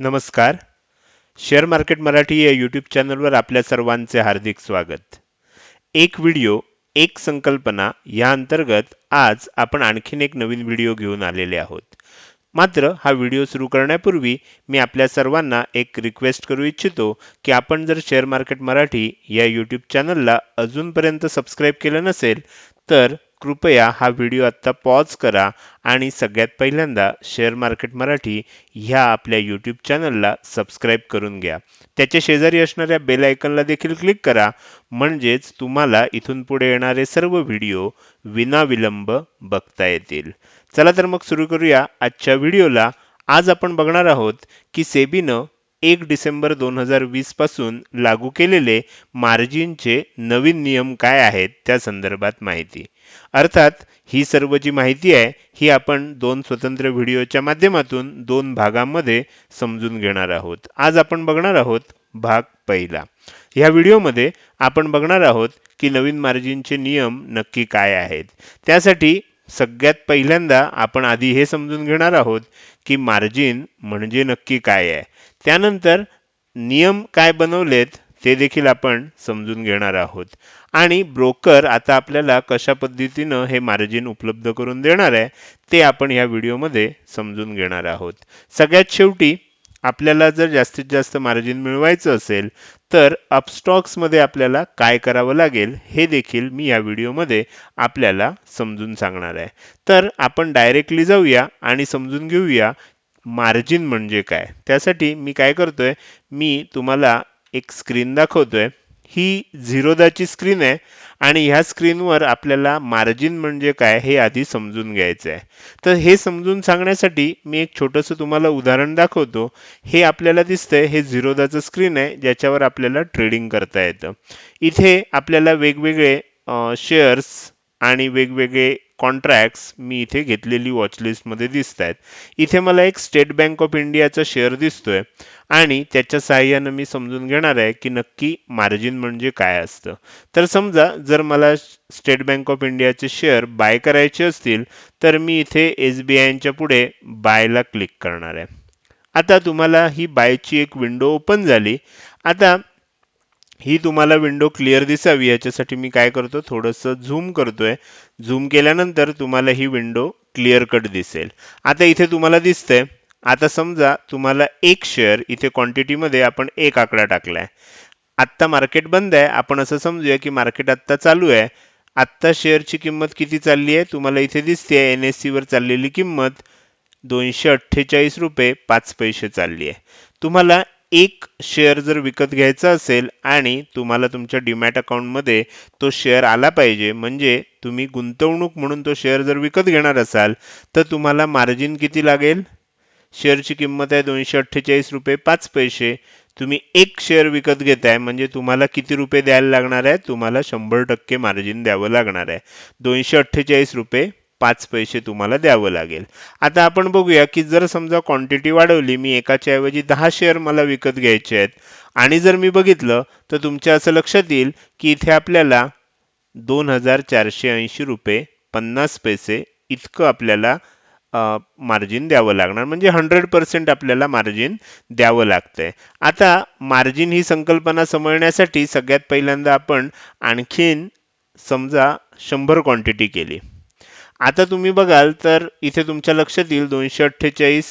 नमस्कार. Share market Marathi या YouTube चॅनलवर आपल्या सर्वांचे हार्दिक स्वागत. एक व्हिडिओ एक संकल्पना या अंतर्गत आज आपण आणखीन एक नवीन व्हिडिओ घेऊन आलेले आहोत. मात्र हा व्हिडिओ सुरू करण्यापूर्वी मी आपल्या सर्वांना एक रिक्वेस्ट करू इच्छितो की आपण जर शेअर मार्केट मराठी या यूट्यूब चॅनलला अजूनपर्यंत सबस्क्राईब केलं नसेल तर कृपया हा व्हिडिओ आत्ता पॉज करा आणि सगळ्यात पहिल्यांदा शेअर मार्केट मराठी ह्या आपल्या यूट्यूब चॅनलला सबस्क्राईब करून घ्या. त्याच्या शेजारी असणाऱ्या बेल आयकनला देखील क्लिक करा. म्हणजेच तुम्हाला इथून पुढे येणारे सर्व व्हिडिओ विनाविलंब बघता येतील. चला तर मग सुरू करूया आजच्या व्हिडिओला. आज आपण बघणार आहोत की सेबीनं एक डिसेंबर दोन हजार वीसपासून लागू केलेले मार्जिनचे नवीन नियम काय आहेत त्या संदर्भात माहिती. अर्थात ही सर्व जी माहिती आहे ही आपण दोन स्वतंत्र व्हिडिओच्या माध्यमातून दोन भागांमध्ये समजून घेणार आहोत. आज आपण बघणार आहोत भाग पहिला. ह्या व्हिडिओमध्ये आपण बघणार आहोत की नवीन मार्जिनचे नियम नक्की काय आहेत. त्यासाठी सगळ्यात पहिल्यांदा आपण आधी हे समजून घेणार आहोत की मार्जिन म्हणजे नक्की काय आहे. त्यानंतर नियम काय बनवलेत ते देखील आपण समजून घेणार आहोत. आणि ब्रोकर आता आपल्याला कशा पद्धतीनं हे मार्जिन उपलब्ध करून देणार आहे ते आपण या व्हिडिओमध्ये समजून घेणार आहोत. सगळ्यात शेवटी आपल्याला जर जास्तीत जास्त मार्जिन मिळवायचं असेल तर अपस्टॉक्समध्ये आपल्याला काय करावं लागेल हे देखील मी या व्हिडिओमध्ये आपल्याला समजून सांगणार आहे. तर आपण डायरेक्टली जाऊया आणि समजून घेऊया मार्जिन म्हणजे काय? त्यासाठी मी काय करतोय मी तुम्हाला एक स्क्रीन दाखवतोय. ही झिरोदाची स्क्रीन आहे आणि ह्या स्क्रीनवर आपल्याला मार्जिन म्हणजे काय हे आधी समजून घ्यायचं आहे. तर हे समजून सांगण्यासाठी मी एक छोटंसं तुम्हाला उदाहरण दाखवतो. हे आपल्याला दिसतंय हे झिरोदाचं स्क्रीन आहे ज्याच्यावर आपल्याला ट्रेडिंग करता येतं. इथे आपल्याला वेगवेगळे शेअर्स आणि वेगवेगळे कॉन्ट्रॅक्ट्स मी इथे घेतलेली वॉचलिस्टमध्ये दिसत आहेत इथे मला एक स्टेट बँक ऑफ इंडियाचा शेअर दिसतोय आणि त्याच्या सहाय्यानं मी समजून घेणार आहे की नक्की मार्जिन म्हणजे काय असतं. तर समजा जर मला स्टेट बँक ऑफ इंडियाचे शेअर बाय करायचे असतील तर मी इथे एस बी आयच्या पुढे बायला क्लिक करणार आहे. आता तुम्हाला ही बायची एक विंडो ओपन झाली. आता ही तुम्हाला विंडो क्लिअर दिसावी. याच्यासाठी मी काय करतो थोडंसं झूम करतोय. झूम केल्यानंतर तुम्हाला ही विंडो क्लिअर कट दिसेल. आता इथे तुम्हाला दिसतंय आता समजा तुम्हाला एक शेअर इथे क्वांटिटीमध्ये आपण एक आकडा टाकलाय. आत्ता मार्केट बंद आहे. आपण असं समजूया की मार्केट आत्ता चालू आहे. आत्ता शेअरची किंमत किती चालली आहे? तुम्हाला इथे दिसते एन एस सीवर चाललेली किंमत दोनशे अठ्ठेचाळीस रुपये पाच पैसे चालली आहे. तुम्हाला एक शेअर जर विकत घ्यायचा असेल आणि तुम्हाला तुमच्या डिमॅट अकाउंटमध्ये तो शेअर आला पाहिजे म्हणजे तुम्ही गुंतवणूक म्हणून तो शेअर जर विकत घेणार असाल तर तुम्हाला मार्जिन किती लागेल? शेअरची किंमत आहे दोनशे अठ्ठेचाळीस रुपये पाच पैसे. तुम्ही एक शेअर विकत घेताय म्हणजे तुम्हाला किती रुपये द्यायला लागणार आहे? तुम्हाला शंभर टक्के मार्जिन द्यावं लागणार आहे. दोनशे अठ्ठेचाळीस रुपये पाच पैसे तुम्हाला द्यावं लागेल. आता आपण बघूया की जर समजा क्वांटिटी वाढवली मी एकाच्या ऐवजी दहा शेअर मला विकत घ्यायचे आहेत. आणि जर मी बघितलं तर तुमच्या असं लक्षात येईल की इथे आपल्याला दोन हजार चारशे ऐंशी रुपये पन्नास पैसे इतकं आपल्याला मार्जिन द्यावं लागणार. म्हणजे हंड्रेड पर्सेंट आपल्याला मार्जिन द्यावं लागतंय. आता मार्जिन ही संकल्पना समजण्यासाठी सगळ्यात पहिल्यांदा आपण आणखीन समजा शंभर क्वांटिटी केली. आता तुम्ही बघाल तर इथे तुमच्या लक्षात येईल दोनशे अठ्ठेचाळीस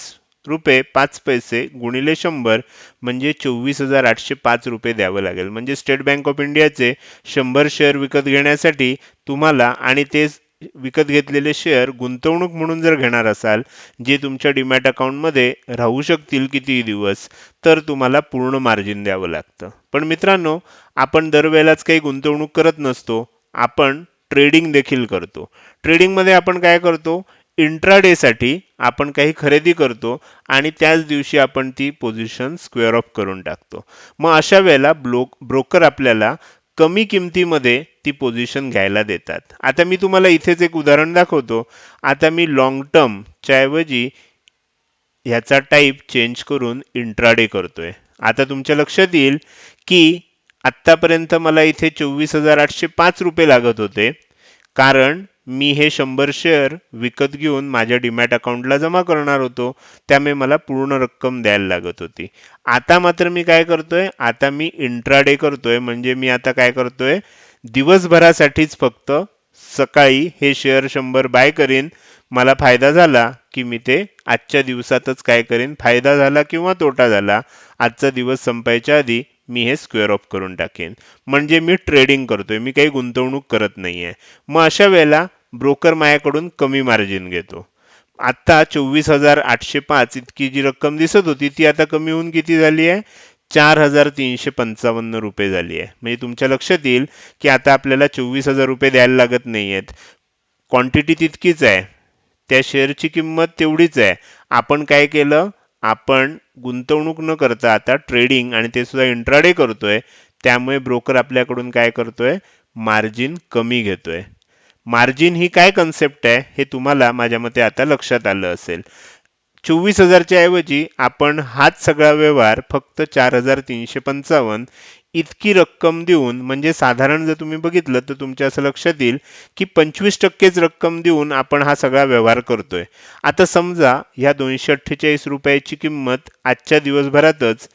रुपये पाच पैसे गुणिले शंभर म्हणजे चोवीस हजार आठशे पाच रुपये द्यावं लागेल. म्हणजे स्टेट बँक ऑफ इंडियाचे शंभर शेअर विकत घेण्यासाठी तुम्हाला आणि ते विकत घेतलेले शेअर गुंतवणूक म्हणून जर घेणार असाल जे तुमच्या डिमॅट अकाउंटमध्ये राहू शकतील किती दिवस तर तुम्हाला पूर्ण मार्जिन द्यावं लागतं. पण मित्रांनो आपण दरवेळेलाच काही गुंतवणूक करत नसतो आपण ट्रेडिंग देखील करतो. ट्रेडिंगमध्ये आपण काय करतो? साठी आपण काही खरेदी करतो आणि त्याच दिवशी आपण ती पोझिशन स्क्वेअर ऑफ करून टाकतो. मग अशा वेळेला ब्लोक ब्रोकर आपल्याला कमी किमतीमध्ये ती पोझिशन घ्यायला देतात. आता मी तुम्हाला इथेच एक उदाहरण दाखवतो. आता मी लॉंग टर्मच्या ऐवजी ह्याचा टाईप चेंज करून इंट्राडे करतोय. आता तुमच्या लक्षात येईल की आत्तापर्यंत मला इथे चोवीस हजार आठशे पाच रुपये लागत होते. कारण मी हे शंभर शेअर विकत घेऊन माझ्या डीमॅट अकाउंटला जमा करणार होतो. त्यामुळे मला पूर्ण रक्कम द्यायला लागत होती. आता मात्र मी काय करतोय? आता मी इंट्राडे करतोय. म्हणजे मी आता काय करतोय? दिवसभरासाठीच फक्त सकाळी हे शेअर शंभर बाय करीन. मला फायदा झाला की मी ते आजच्या दिवसातच काय करीन? फायदा झाला किंवा तोटा झाला? आजचा दिवस संपायच्या आधी मी हे स्क्वेअर ऑफ करून टाकेन. म्हणजे मी ट्रेडिंग करतोय मी काही गुंतवणूक करत नाहीये. मग अशा वेळेला ब्रोकर माझ्याकडून कमी मार्जिन घेतो. आता चोवीस हजार आठशे पाच इतकी जी रक्कम दिसत होती ती आता कमी होऊन किती झाली आहे? चार हजार तीनशे पंचावन्न रुपये झाली आहे. म्हणजे तुमच्या लक्षात येईल की आता आपल्याला चोवीस हजार रुपये द्यायला लागत नाहीयेत. क्वांटिटी तितकीच आहे. त्या शेअरची किंमत तेवढीच आहे. आपण काय केलं? आपण गुंतवणूक न करता आता ट्रेडिंग आणि ते सुद्धा इंट्राडे करतोय त्यामुळे ब्रोकर आपल्याकडून काय करतोय? मार्जिन कमी घेतोय. मार्जिन ही काय कन्सेप्ट आहे? हे तुम्हाला माझ्या मते आता लक्षात आलं असेल. चोवीस हजारच्या ऐवजी आपण हाच सगळा व्यवहार फक्त चार हजार तीनशे पंचावन्न इतकी रक्कम देऊन म्हणजे साधारण जर तुम्ही बघितलं तर तुमच्या असं लक्षात येईल की पंचवीस टक्केच रक्कम देऊन आपण हा सगळा व्यवहार करतोय. आता समजा ह्या दोनशे अठ्ठेचाळीस रुपयाची किंमत आजच्या दिवसभरातच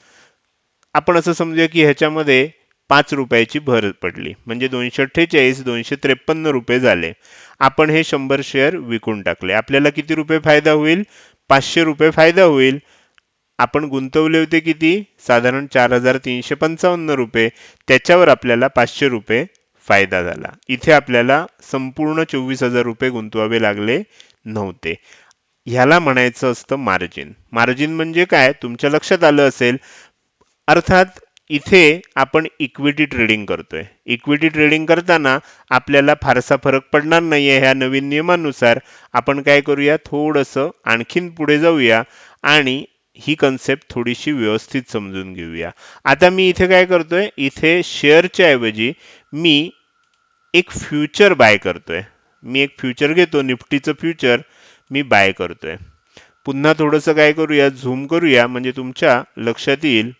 आपण असं समजूया की ह्याच्यामध्ये पाच रुपयाची भर पडली. म्हणजे दोनशे अठ्ठेचाळीस दोनशे त्रेपन्न रुपये झाले. आपण हे शंभर शेअर विकून टाकले. आपल्याला किती रुपये फायदा होईल? पाचशे रुपये फायदा होईल. आपण गुंतवले होते किती? साधारण चार हजार तीनशे पंचावन्न रुपये. त्याच्यावर आपल्याला पाचशे रुपये फायदा झाला. इथे आपल्याला संपूर्ण चोवीस हजार रुपये गुंतवावे लागले नव्हते. ह्याला म्हणायचं असतं मार्जिन मार्जिन म्हणजे काय? तुमच्या लक्षात आलं असेल. अर्थात इथे आपण इक्विटी ट्रेडिंग करतोय. इक्विटी ट्रेडिंग करताना आपल्याला फारसा फरक पडणार नाही आहे ह्या नवीन नियमानुसार. आपण काय करूया? थोडंसं आणखीन पुढे जाऊया आणि ही कन्सेप्ट थोडीशी व्यवस्थित समजून घेऊया. आता मी इथे काय करतोय? इथे शेअरच्या ऐवजी मी एक फ्युचर बाय करतोय. मी एक फ्युचर घेतो निफ्टीचं फ्युचर मी बाय करतोय. पुन्हा थोडंसं काय करूया? झूम करूया म्हणजे तुमच्या लक्षात येईल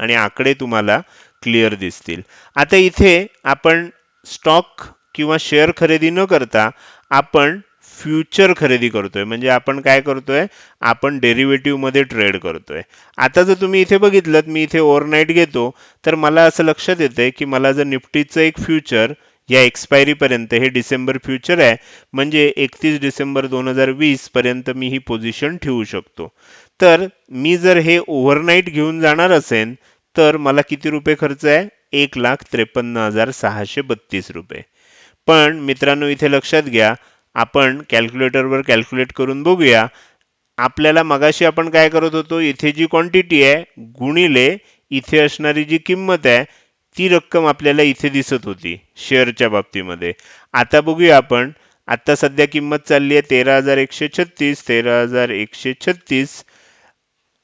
आणि आकडे तुम्हाला क्लिअर दिसतील. आता इथे आपण स्टॉक किंवा शेअर खरेदी न करता आपण फ्युचर खरेदी करतोय. म्हणजे आपण काय करतोय? आपण डेरिव्हेटिव्हमध्ये ट्रेड करतोय. आता जर तुम्ही इथे बघितलं मी इथे ओव्हरनाईट घेतो तर मला असं लक्षात येतंय की मला जर निफ्टीचं एक फ्युचर या एक्सपायरी पर्यंत हे डिसेंबर फ्युचर आहे म्हणजे एकतीस डिसेंबर दोन हजार वीस पर्यंत मी ही पोझिशन ठेवू शकतो. तर मी जर हे ओव्हरनाईट घेऊन जाणार असेल तर मला किती रुपये खर्च आहे? एक लाख त्रेपन्न हजार सहाशे बत्तीस रुपये. पण मित्रांनो इथे लक्षात घ्या आपण कॅल्क्युलेटरवर कॅल्क्युलेट करून बघूया. आपल्याला मगाशी आपण काय करत होतो? इथे जी क्वांटिटी आहे गुणिले इथे असणारी जी किंमत आहे ती रक्कम आपल्याला इथे दिसत होती शेअरच्या बाबतीमध्ये. आता बघूया आपण. आत्ता सध्या किंमत चालली आहे तेरा हजार एकशे छत्तीस तेरा हजार एकशे छत्तीस.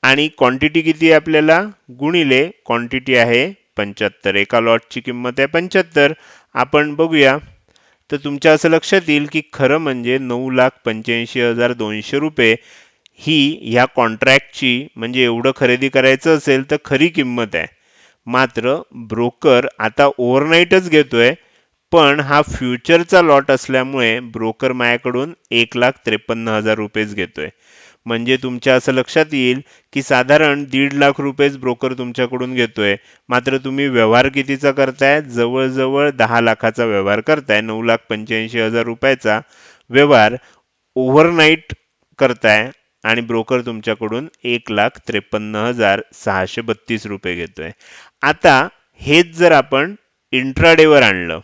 आणि क्वांटिटी किती आहे आपल्याला? गुणिले क्वांटिटी आहे पंच्याहत्तर. एका लॉटची किंमत आहे पंच्याहत्तर. आपण बघूया. तर तुमच्या असं लक्षात येईल की खरं म्हणजे नऊ लाख पंच्याऐंशी हजार दोनशे रुपये ही ह्या कॉन्ट्रॅक्टची म्हणजे एवढं खरेदी करायचं असेल तर खरी किंमत आहे. मात्र ब्रोकर आता ओव्हरनाईटच घेतोय पण हा फ्युचरचा लॉट असल्यामुळे ब्रोकर माझ्याकडून एक लाख त्रेपन्न हजार रुपयेच घेतोय. म्हणजे तुमच्या असं लक्षात येईल की साधारण दीड लाख रुपयेच ब्रोकर तुमच्याकडून घेतोय. मात्र तुम्ही व्यवहार कितीचा करताय? जवळजवळ दहा लाखाचा व्यवहार करताय. नऊ लाख पंच्याऐंशी हजार रुपयाचा व्यवहार ओव्हरनाईट करताय आणि ब्रोकर तुमच्याकडून एक लाख त्रेपन्न हजार सहाशे बत्तीस रुपये घेतोय. आता हेच जर आपण इंट्राडेवर आणलं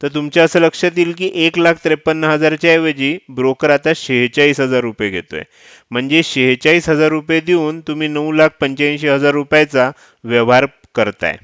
तर तुमच्या असं लक्षात येईल की एक लाख त्रेपन्न हजारच्या ऐवजी ब्रोकर आता शेहेचाळीस हजार रुपये घेतोय. म्हणजे शेहेचाळीस हजार रुपये देऊन तुम्ही नऊ लाख पंच्याऐंशी हजार रुपयाचा व्यवहार करताय.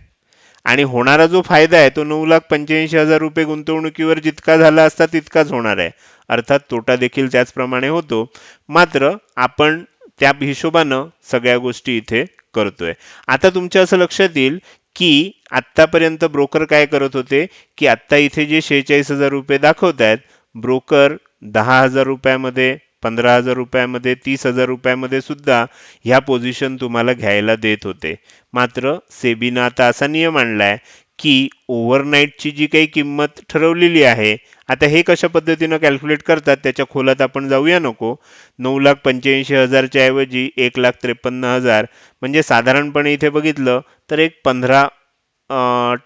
आणि होणारा जो फायदा आहे तो नऊ लाख पंच्याऐंशी हजार रुपये गुंतवणुकीवर जितका झाला असता तितकाच होणार आहे. अर्थात तोटा देखील त्याचप्रमाणे होतो. मात्र आपण त्या हिशोबानं सगळ्या गोष्टी इथे करतोय. आता तुमच्या असं लक्षात येईल की आत्तापर्यंत ब्रोकर काय करत होते? की आत्ता इथे जे शेहेचाळीस हजार रुपये दाखवत आहेत ब्रोकर दहा हजार रुपयामध्ये पंधरा हजार रुपयामध्ये तीस हजार रुपयामध्ये सुद्धा ह्या पोझिशन तुम्हाला घ्यायला देत होते. मात्र सेबीनं आता असा नियम आणलाय की ओव्हरनाईटची जी काही किंमत ठरवलेली आहे आता हे कशा पद्धतीनं कॅल्क्युलेट करतात? त्याच्या खोलात आपण जाऊया नको. नऊ लाख पंच्याऐंशी हजारच्या ऐवजी एक लाख त्रेपन्न हजार. म्हणजे साधारणपणे इथे बघितलं तर एक पंधरा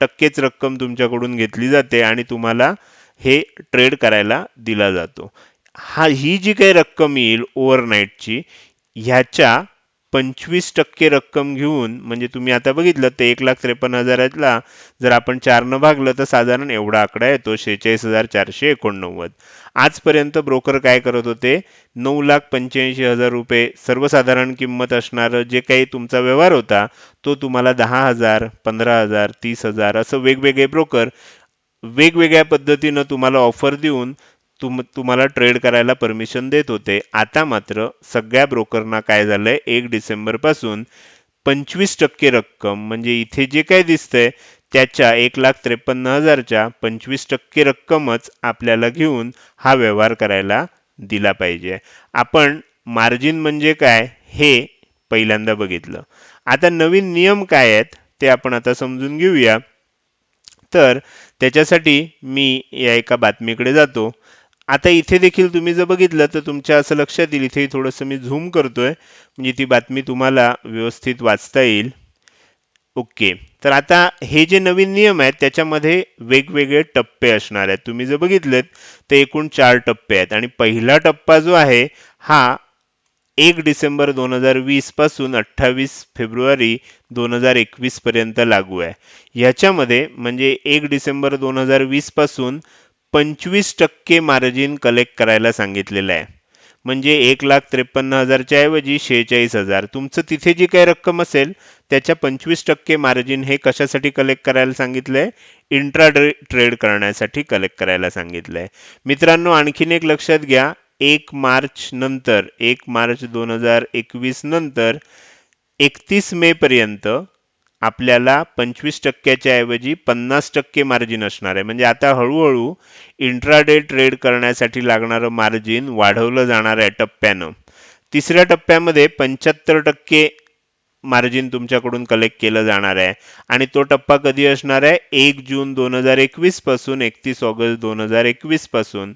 टक्केच रक्कम तुमच्याकडून घेतली जाते आणि तुम्हाला हे ट्रेड करायला दिला जातो. हा ही जी काही रक्कम येईल ओव्हरनाईटची ह्याच्या पंचवीस टक्के रक्कम घेऊन म्हणजे तुम्ही आता बघितलं ते एक लाख त्रेपन्न हजारातला जर आपण चारनं भागलं तर साधारण एवढा आकडा येतो शेहेचाळीस हजार चारशे एकोणनव्वद. आजपर्यंत ब्रोकर काय करत होते? नऊ लाख पंच्याऐंशी हजार रुपये सर्वसाधारण किंमत असणारं जे काही तुमचा व्यवहार होता तो तुम्हाला दहा हजार पंधरा हजार तीस हजार असं वेगवेगळे ब्रोकर वेगवेगळ्या पद्धतीनं तुम्हाला ऑफर देऊन तुम तुम्हाला ट्रेड करायला परमिशन देत होते. आता मात्र सगळ्या ब्रोकरना काय झालंय? एक डिसेंबरपासून पंचवीस टक्के रक्कम म्हणजे इथे जे काय दिसतंय त्याच्या एक लाख त्रेपन्न हजारच्या पंचवीस टक्के रक्कमच आपल्याला घेऊन हा व्यवहार करायला दिला पाहिजे. आपण मार्जिन म्हणजे काय? हे पहिल्यांदा बघितलं. आता नवीन नियम काय आहेत? ते आपण आता समजून घेऊया. तर त्याच्यासाठी मी या एका बातमीकडे जातो. आता इथे देखील तुम्ही जर बघितलं तर तुमच्या असं लक्षात येईल इथे थोडंसं मी झूम करतोय. म्हणजे ती बातमी तुम्हाला व्यवस्थित वाचता येईल. ओके. तर आता हे जे नवीन नियम आहेत त्याच्यामध्ये वेगवेगळे टप्पे असणार आहेत. तुम्ही जर बघितलेत तर एकूण चार टप्पे आहेत. आणि पहिला टप्पा जो आहे हा एक डिसेंबर दोन हजार वीसपासून अठ्ठावीस फेब्रुवारी दोन हजार एकवीस पर्यंत लागू आहे. ह्याच्यामध्ये म्हणजे एक डिसेंबर दोन हजार वीसपासून पंचवीस टक्के मार्जिन कलेक्ट करायला सांगितलेलं आहे. म्हणजे एक लाख त्रेपन्न हजारच्या ऐवजी शेहेचाळीस हजार. तुमचं तिथे जी काही रक्कम असेल त्याच्या पंचवीस टक्के मार्जिन हे कशासाठी कलेक्ट करायला सांगितलं आहे इंट्रा ट्रेड करण्यासाठी कलेक्ट करायला सांगितलं आहे मित्रांनो आणखीन एक लक्षात घ्या. एक मार्च नंतर एक मार्च दोन हजार एकवीस नंतर एकतीस मे पर्यंत आपल्याला पंचवीस टक्क्याच्या ऐवजी पन्नास टक्के मार्जिन असणार आहे. म्हणजे आता हळूहळू इंट्राडे ट्रेड करण्यासाठी लागणारं मार्जिन वाढवलं जाणार आहे टप्प्यानं. तिसऱ्या टप्प्यामध्ये पंच्याहत्तर टक्के मार्जिन तुमच्याकडून कलेक्ट केलं जाणार आहे. आणि तो टप्पा कधी असणार आहे? एक जून दोन हजार एकवीसपासून एकतीस ऑगस्ट दोन हजार एकवीसपासून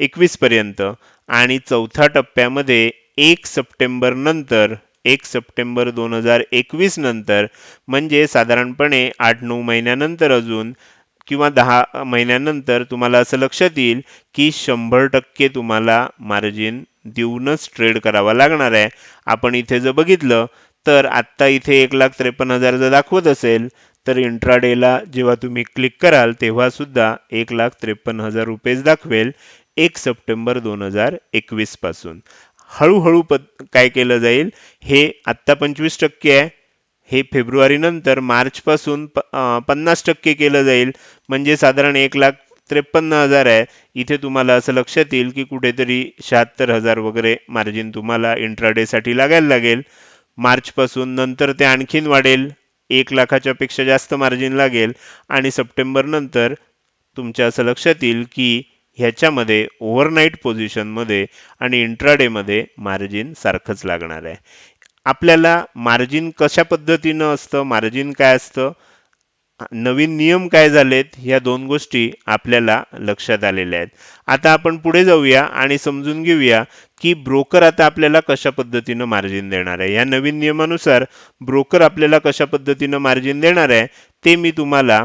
एकवीस पर्यंत. आणि चौथ्या टप्प्यामध्ये एक सप्टेंबर नंतर एक सप्टेंबर दोन हजार एकवीस नंतर म्हणजे साधारणपणे आठ नऊ महिन्यानंतर अजून किंवा दहा महिन्यानंतर तुम्हाला असं लक्षात येईल की शंभर टक्के तुम्हाला मार्जिन देऊनच ट्रेड करावा लागणार आहे. आपण इथे जर बघितलं तर आत्ता इथे एक लाख त्रेपन्न हजार जर दाखवत असेल तर इंट्राडेला जेव्हा तुम्ही क्लिक कराल तेव्हा सुद्धा एक लाख त्रेपन्न हजार रुपयेच दाखवेल एक सप्टेंबर दोन हजार एकवीसपासून. हळूहळू पद काय केलं जाईल हे आत्ता पंचवीस टक्के आहे. हे फेब्रुवारीनंतर मार्चपासून प पन्नास टक्के केलं जाईल. म्हणजे साधारण एक लाख त्रेपन्न हजार आहे. इथे तुम्हाला असं लक्षात येईल की कुठेतरी शहात्तर हजार वगैरे मार्जिन तुम्हाला इंट्राडेसाठी लागायला लागेल. मार्चपासून नंतर ते आणखीन वाढेल. एक लाखाच्या पेक्षा जास्त मार्जिन लागेल. आणि सप्टेंबर नंतर तुमच्या असं लक्षात येईल की ह्याच्यामध्ये ओव्हरनाईट पोझिशनमध्ये आणि इंट्राडेमध्ये मार्जिन सारखंच लागणार आहे. आपल्याला मार्जिन कशा पद्धतीनं असतं मार्जिन काय असतं नवीन नियम काय झालेत ह्या दोन गोष्टी आपल्याला लक्षात आलेल्या आहेत. आता आपण पुढे जाऊया आणि समजून घेऊया की ब्रोकर आता आपल्याला कशा पद्धतीनं मार्जिन देणार आहे. या नवीन नियमानुसार ब्रोकर आपल्याला कशा पद्धतीनं मार्जिन देणार आहे ते मी तुम्हाला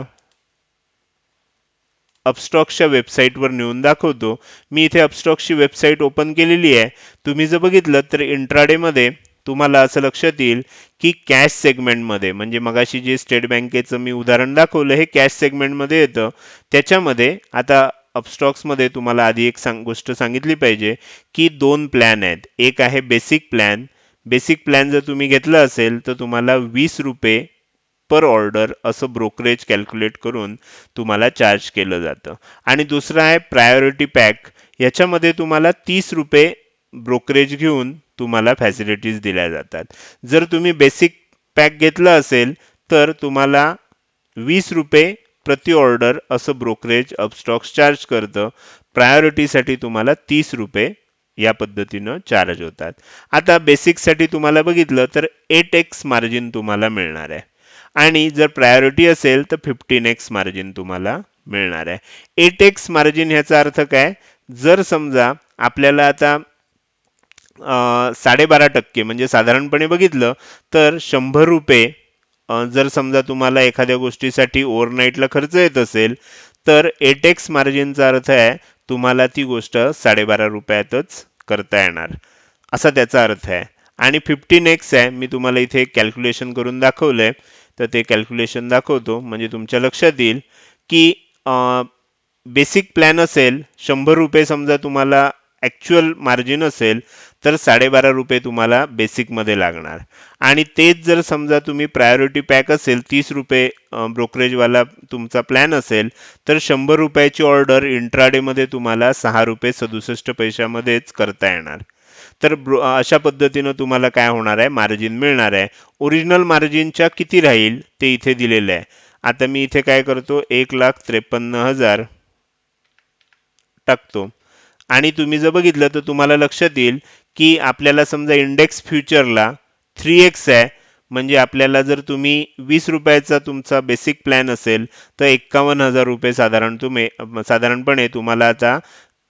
अपस्टॉक्सच्या वेबसाईटवर नेऊन दाखवतो. मी इथे अपस्टॉक्सची वेबसाईट ओपन केलेली आहे. तुम्ही जर बघितलं तर इंट्राडेमध्ये तुम्हाला असं लक्षात येईल की कॅश सेगमेंटमध्ये म्हणजे मगाशी जे स्टेट बँकेचं मी उदाहरण दाखवलं हे कॅश सेगमेंटमध्ये येतं. त्याच्यामध्ये आता अपस्टॉक्समध्ये तुम्हाला आधी एक सांग गोष्ट सांगितली पाहिजे की दोन प्लॅन आहेत. एक आहे बेसिक प्लॅन बेसिक प्लॅन जर तुम्ही घेतलं असेल तर तुम्हाला वीस रुपये पर ऑर्डर असं ब्रोकरेज कॅल्क्युलेट करून तुम्हाला चार्ज केलं जातं. आणि दुसरं आहे प्रायोरिटी पॅक याच्यामध्ये तुम्हाला तीस रुपये ब्रोकरेज घेऊन तुम्हाला फॅसिलिटीज दिल्या जातात. जर तुम्ही बेसिक पॅक घेतलं असेल तर तुम्हाला वीस रुपये प्रति ऑर्डर असं ब्रोकरेज अपस्टॉक्स चार्ज करतं. प्रायोरिटीसाठी तुम्हाला तीस रुपये या पद्धतीनं चार्ज होतात. आता बेसिकसाठी तुम्हाला बघितलं तर एट एक्स मार्जिन तुम्हाला मिळणार आहे. आणि जर प्रायोरिटी असेल तर फिफ्टीन एक्स मार्जिन तुम्हाला मिळणार आहे. एट एक्स मार्जिन ह्याचा अर्थ काय? जर समजा आपल्याला आता साडेबारा टक्के म्हणजे साधारणपणे बघितलं तर शंभर रुपये जर समजा तुम्हाला एखाद्या गोष्टीसाठी ओव्हरनाईटला खर्च येत असेल तर एट एक्स मार्जिनचा अर्थ आहे तुम्हाला ती गोष्ट साडेबारा रुपयातच करता येणार. असा त्याचा अर्थ आहे. आणि फिफ्टीन एक्स आहे मी तुम्हाला इथे कॅल्क्युलेशन करून दाखवलंय. तर ते कॅल्क्युलेशन दाखवतो. म्हणजे तुमच्या लक्षात येईल की बेसिक प्लॅन असेल शंभर रुपये समजा तुम्हाला ॲक्च्युअल मार्जिन असेल तर साडेबारा रुपये तुम्हाला बेसिकमध्ये लागणार. आणि तेच जर समजा तुम्ही प्रायोरिटी पॅक असेल तीस रुपये ब्रोकरेजवाला तुमचा प्लॅन असेल तर शंभर रुपयाची ऑर्डर इंट्राडेमध्ये तुम्हाला सहा रुपये सदुसष्ट पैशामध्येच करता येणार. तर अशा पद्धतीनं तुम्हाला काय होणार आहे? मार्जिन मिळणार आहे. ओरिजिनल मार्जिनच्या किती राहील ते इथे दिलेलं आहे. आता मी इथे काय करतो? एक लाख त्रेपन्न हजार टाकतो. आणि तुम्ही जर बघितलं तर तुम्हाला लक्षात येईल की आपल्याला समजा इंडेक्स फ्युचरला थ्री एक्स आहे. म्हणजे आपल्याला जर तुम्ही वीस रुपयाचा तुमचा बेसिक प्लॅन असेल तर एक्कावन्न हजार रुपये साधारण तुम्ही साधारणपणे तुम्हाला आता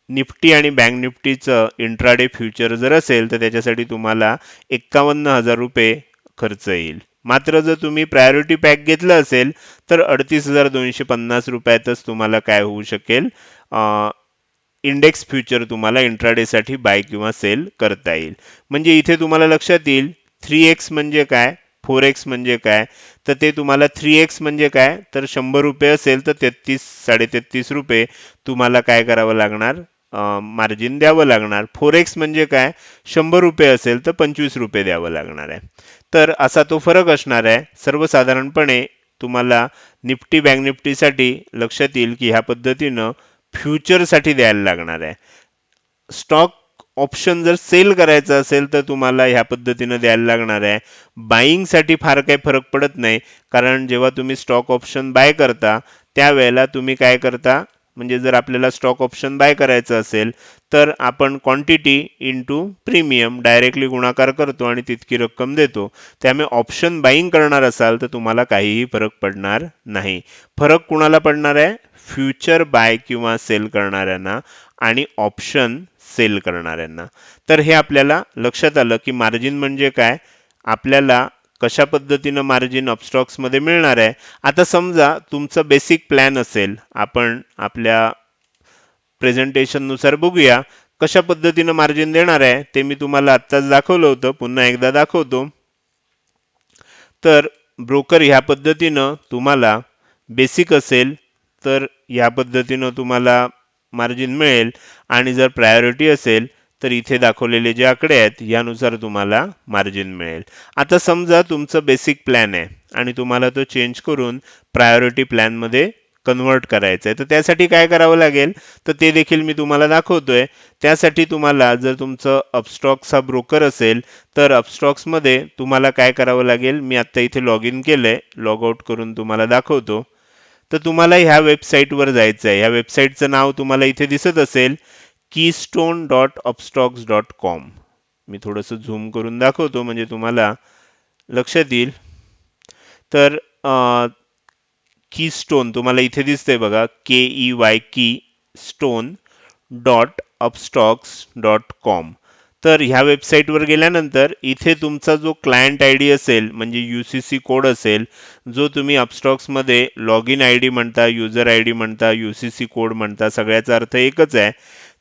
निफ्टी आणि बँक निफ्टीचं इंट्राडे फ्युचर जर असेल तर त्याच्यासाठी तुम्हाला एक्कावन्न हजार रुपये खर्च येईल. मात्र जर तुम्ही प्रायोरिटी पॅक घेतलं असेल तर अडतीस हजार दोनशे पन्नास रुपयातच तुम्हाला काय होऊ शकेल? इंडेक्स फ्युचर तुम्हाला इंट्राडेसाठी बाय किंवा सेल करता येईल. म्हणजे इथे तुम्हाला लक्षात येईल थ्री एक्स म्हणजे काय? फोर एक्स म्हणजे काय? तर ते तुम्हाला थ्री एक्स म्हणजे काय? तर शंभर रुपये असेल तर तेहतीस साडेतेहतीस रुपये तुम्हाला काय करावं लागणार? मार्जिन द्यावं लागणार. फोर एक्स म्हणजे काय? शंभर रुपये असेल तर पंचवीस रुपये द्यावं लागणार आहे. तर असा तो फरक असणार आहे. सर्वसाधारणपणे तुम्हाला निफ्टी बँक निफ्टीसाठी लक्षात येईल की ह्या पद्धतीनं फ्युचरसाठी द्यायला लागणार आहे. स्टॉक ऑप्शन जर सेल करायचं असेल तर तुम्हाला ह्या पद्धतीनं द्यायला लागणार आहे. बाईंगसाठी फार काही फरक पडत नाही. कारण जेव्हा तुम्ही स्टॉक ऑप्शन बाय करता त्यावेळेला तुम्ही काय करता? म्हणजे जर आपल्याला स्टॉक ऑप्शन बाय करायचं असेल तर आपण क्वांटिटी इंटू प्रीमियम डायरेक्टली गुणाकार करतो आणि तितकी रक्कम देतो. त्यामुळे ऑप्शन बाईंग करणार असाल तर तुम्हाला काहीही फरक पडणार नाही. फरक कुणाला पडणार आहे? फ्युचर बाय किंवा सेल करणाऱ्यांना आणि ऑप्शन सेल करणाऱ्यांना. तर हे आपल्याला लक्षात आलं की मार्जिन म्हणजे काय? आपल्याला कशा पद्धतीनं मार्जिन अपस्टॉक्समध्ये मिळणार आहे? आता समजा तुमचं बेसिक प्लॅन असेल आपण आपल्या प्रेझेंटेशननुसार बघूया कशा पद्धतीनं मार्जिन देणार आहे ते मी तुम्हाला आत्ताच दाखवलं होतं पुन्हा एकदा दाखवतो. तर ब्रोकर ह्या पद्धतीनं तुम्हाला बेसिक असेल तर ह्या पद्धतीनं तुम्हाला मार्जिन मिळेल. आणि जर प्रायोरिटी असेल तर इथे दाखवलेले जे आकडे आहेत यानुसार तुम्हाला मार्जिन मिळेल. आता समजा तुमचं बेसिक प्लॅन आहे आणि तुम्हाला तो चेंज करून प्रायोरिटी प्लॅनमध्ये कन्वर्ट करायचं आहे. तर त्यासाठी काय करावं लागेल? तर ते देखील मी तुम्हाला दाखवतोय. त्यासाठी तुम्हाला जर तुमचं अपस्टॉक्स हा ब्रोकर असेल तर अपस्टॉक्समध्ये तुम्हाला काय करावं लागेल? मी आत्ता इथे लॉग इन केलंय. लॉग आउट करून तुम्हाला दाखवतो. तर तुम्हाला ह्या वेबसाईटवर जायचं आहे ह्या वेबसाईटचं नाव तुम्हाला इथे दिसत असेल. Keystone dot Upstox dot com मी थोडंसं झूम करून दाखवतो म्हणजे तुम्हाला लक्षात येईल. तर कीस्टोन तुम्हाला इथे दिसतंय बघा K E Y keystone dot Upstox dot com तर ह्या वेबसाईटवर गेल्यानंतर इथे तुमचा जो क्लायंट आय डी असेल म्हणजे यू सी सी कोड असेल जो तुम्ही अपस्टॉक्समध्ये लॉग इन आय डी म्हणता युजर आय डी म्हणता यू सी सी कोड म्हणता सगळ्याचा अर्थ एकच आहे.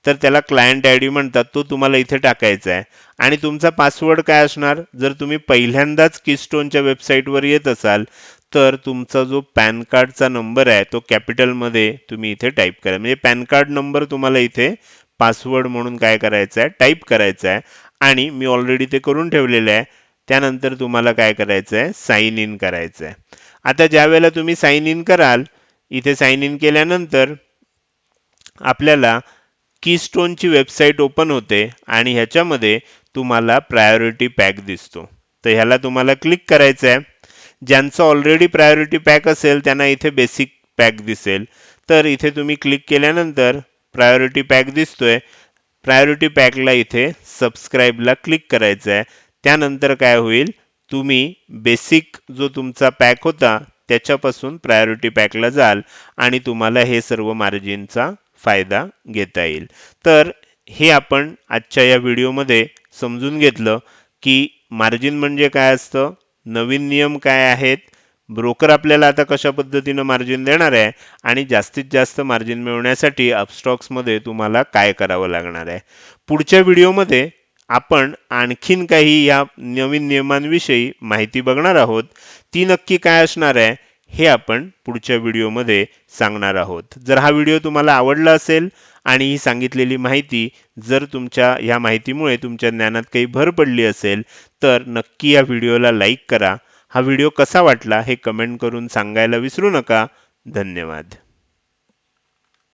तर त्याला क्लायंट आय डी म्हणतात तो तुम्हाला इथे टाकायचा आहे आणि तुमचा पासवर्ड काय असणार? जर तुम्ही पहिल्यांदाच किस्टोनच्या वेबसाईटवर येत असाल तर तुमचा जो पॅन कार्डचा नंबर आहे तो कॅपिटलमध्ये तुम्ही इथे टाईप करा. म्हणजे पॅन कार्ड नंबर तुम्हाला इथे पासवर्ड म्हणून काय करायचं आहे टाईप करायचा आहे आणि मी ऑलरेडी ते करून ठेवलेलं आहे. त्यानंतर तुम्हाला काय करायचं आहे साईन इन करायचं आहे आता ज्या वेळेला तुम्ही साइन इन कराल इथे साईन इन केल्यानंतर आपल्याला कीस्टोनची वेबसाईट ओपन होते आणि ह्याच्यामध्ये तुम्हाला प्रायोरिटी पॅक दिसतो. तर ह्याला तुम्हाला क्लिक करायचं आहे. ज्यांचं ऑलरेडी प्रायोरिटी पॅक असेल त्यांना इथे बेसिक पॅक दिसेल. तर इथे तुम्ही क्लिक केल्यानंतर प्रायोरिटी पॅक दिसतोय. प्रायोरिटी पॅकला इथे सबस्क्राईबला क्लिक करायचं आहे. त्यानंतर काय होईल? तुम्ही बेसिक जो तुमचा पॅक होता त्याच्यापासून प्रायोरिटी पॅकला जाल आणि तुम्हाला हे सर्व मार्जिनचा फायदा घेता येईल. तर हे आपण आजच्या या व्हिडिओमध्ये समजून घेतलं की मार्जिन म्हणजे काय असतं नवीन नियम काय आहेत ब्रोकर आपल्याला आता कशा पद्धतीनं मार्जिन देणार आहे आणि जास्तीत जास्त मार्जिन मिळवण्यासाठी अपस्टॉक्समध्ये तुम्हाला काय करावं लागणार आहे. पुढच्या व्हिडिओमध्ये आपण आणखीन काही या नवीन नियमांविषयी माहिती बघणार आहोत. ती नक्की काय असणार आहे हे आपण पुढच्या व्हिडिओमध्ये सांगणार आहोत. जर हा व्हिडिओ तुम्हाला आवडला असेल आणि ही सांगितलेली माहिती जर तुमच्या ह्या माहितीमुळे तुमच्या ज्ञानात काही भर पडली असेल तर नक्की या व्हिडिओला लाईक करा. हा व्हिडिओ कसा वाटला हे कमेंट करून सांगायला विसरू नका. धन्यवाद.